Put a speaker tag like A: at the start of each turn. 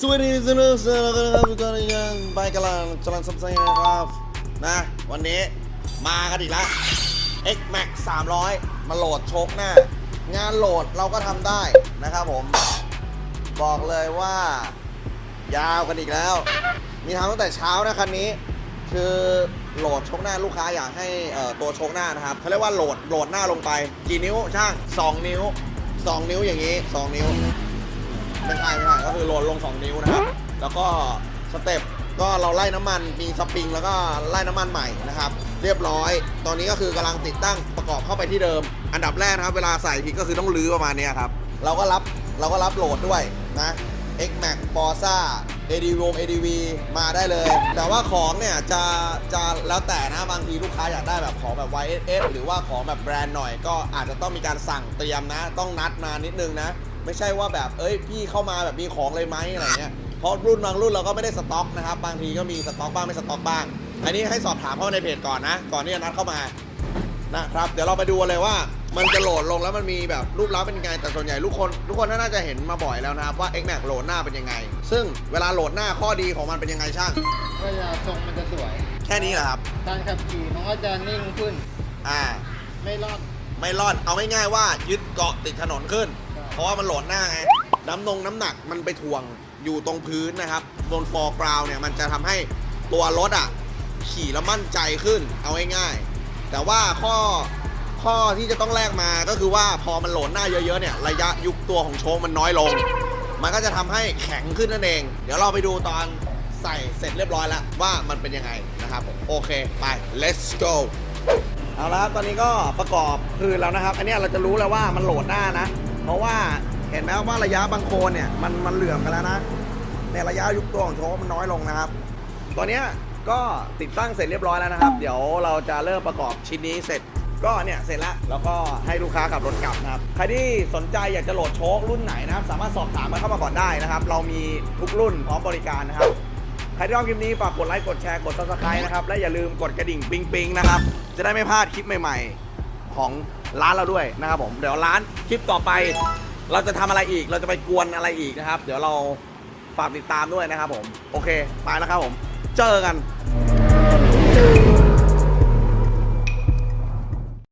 A: สวัสดีสนุกสนานกันครับทุกท่านยังไปกำลังจรันซับไซนะครับ นะ วันนี้มากันอีกแล้ว X Max 300 มาโหลดโชคหน้า งานโหลดเราก็ทำได้นะครับผม บอกเลยว่า ยาวกันอีกแล้ว มีทำตั้งแต่เช้านะคันนี้ คือโหลดโชคหน้าลูกค้าอยากให้ตัวโชคหน้านะครับเขาเรียกว่าโหลดโหลดหน้าลงไป กี่นิ้วช่าง 2 นิ้ว 2 นิ้วอย่างนี้ 2 นิ้วไม่ใช่ไม่ใช่ก็ คือโหลดลง 2 นิ้วนะครับ แล้วก็สเต็ปก็เราไล่น้ำมันมีสปริงแล้วก็ไล่น้ำมันใหม่นะครับ เรียบร้อย ตอนนี้ก็คือกำลังติดตั้งประกอบเข้าไปที่เดิม อันดับแรกนะครับ เวลาใส่ทีก็คือต้องรื้อประมาณนี้ครับ เราก็รับเราก็รับโหลดด้วยนะ X Max Forza ADV ADV มาได้เลย แต่ว่าของเนี่ยจะจะแล้วแต่นะบางทีลูกค้าอยากได้แบบของแบบ YSS หรือว่าของแบบแบรนด์หน่อย ก็อาจจะต้องมีการสั่งเตรียมนะ ต้องนัดมานิดนึงนะ ไม่ใช่ว่าแบบเอ้ยพี่เข้ามาแบบมีของเลยไหมอะไรเงี้ยเพราะรุ่นบางรุ่นเราก็ไม่ได้สต็อกนะครับ บางทีก็มีสต็อกบ้างไม่สต็อกบ้าง อันนี้ให้สอบถามเข้ามาในเพจก่อนนะ ก่อนที่จะนัดเข้ามานะครับ เดี๋ยวเราไปดูกันเลยว่า มันจะโหลดลงแล้วมันมีแบบรูปลักษณ์เป็นยังไง แต่ส่วนใหญ่ทุกคน ทุกคนน่าจะเห็นมาบ่อยแล้วนะครับว่า X Max โหลดหน้าเป็นยังไง ซึ่งเวลาโหลดหน้าข้อดีของมันเป็นยังไงช่าง
B: ก็จะทรงมันจะสวย
A: แค่นี้เหรอครับ
B: การขับขี่มันก็จะนิ่งขึ้น
A: อ่า
B: ไม่รอด
A: ไม่รอด เอาง่ายๆว่ายึดเกาะติดถนนขึ้น
B: ใช่
A: เพราะว่ามันโหลดหน้าไงน้ำนงน้ำหนักมันไปถ่วงอยู่ตรงพื้นนะครับบนฟอร์กราวเนี่ยมันจะทำให้ตัวรถอะขี่แล้วมั่นใจขึ้นเอาง่ายๆแต่ว่าข้อข้อที่จะต้องแลกมาก็คือว่าพอมันโหลดหน้าเยอะๆเนี่ยระยะยุบตัวของโชคมันน้อยลง มันก็จะทำให้แข็งขึ้นนั่นเอง เดี๋ยวเราไปดูตอนใส่เสร็จเรียบร้อยแล้วว่ามันเป็นยังไงนะครับผมโอเคไป let's go เอาละครับตอนนี้ก็ประกอบคืนแล้วนะครับ อันนี้เราจะรู้แล้วว่ามันโหลดหน้านะ เพราะว่าเห็นไหมว่าระยะบางโคนเนี่ยมันมันเหลื่อมกันแล้วนะเนี่ยระยะยุบตัวของโชว์มันน้อยลงนะครับ ตอนนี้ก็ติดตั้งเสร็จเรียบร้อยแล้วนะครับ เดี๋ยวเราจะเริ่มประกอบชิ้นนี้เสร็จก็เนี่ยเสร็จแล้วแล้วก็ให้ลูกค้าขับรถกลับนะครับ ใครที่สนใจอยากจะโหลดโชครุ่นไหนนะครับ สามารถสอบถามมาเข้ามาก่อนได้นะครับ เรามีทุกรุ่นพร้อมบริการนะครับ ใครที่ชอบคลิปนี้ฝากกดไลค์กดแชร์กด subscribe นะครับและอย่าลืมกดกระดิ่งปิงปิงนะครับจะได้ไม่พลาดคลิปใหม่ๆ ของร้านเราด้วยนะครับผมเดี๋ยวร้านคลิปต่อไป เราจะทำอะไรอีก เราจะไปกวนอะไรอีกนะครับ เดี๋ยวเราฝากติดตามด้วยนะครับผม โอเค ไปแล้วครับผม เจอกัน